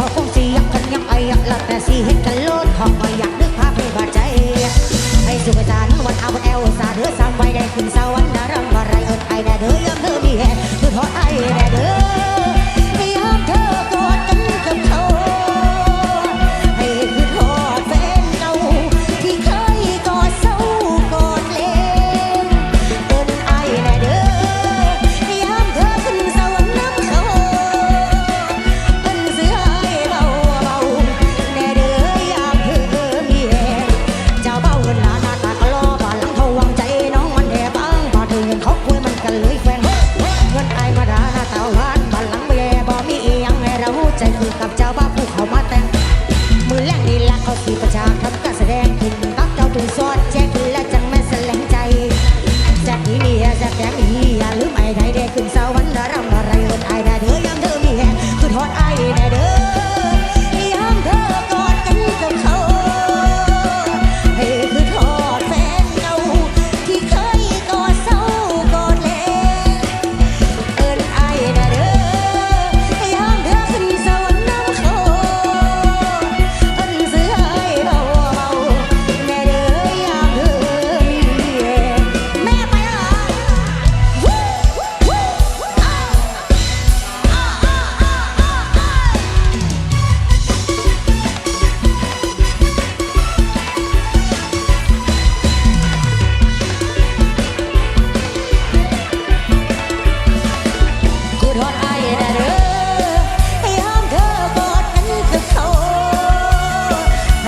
ขันเขาคงสียักกันยังไอยักละแต่สิเห็นกันโลดของไออยากนึกภาพให้บาดใจให้สุขสารวันเอาวันแอลสาเดือสามไว้ได้ขึ้นสวรรค์นารังอะไรเอิดไอแน่เด้อยังเธอมีแห่คือทอดไอแน่ เข้าสีประจาก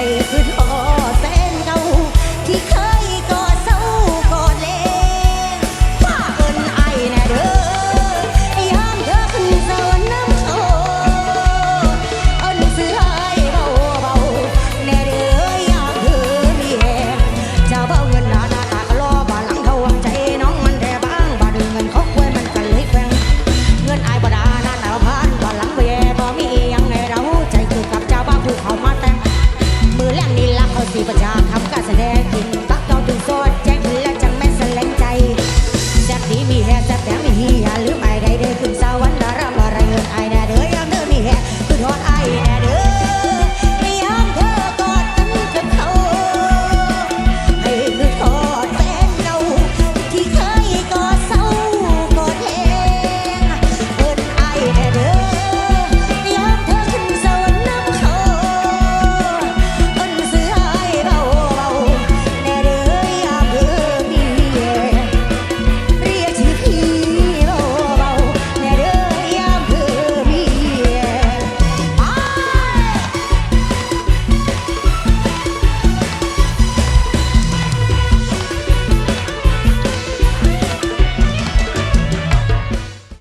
hope it.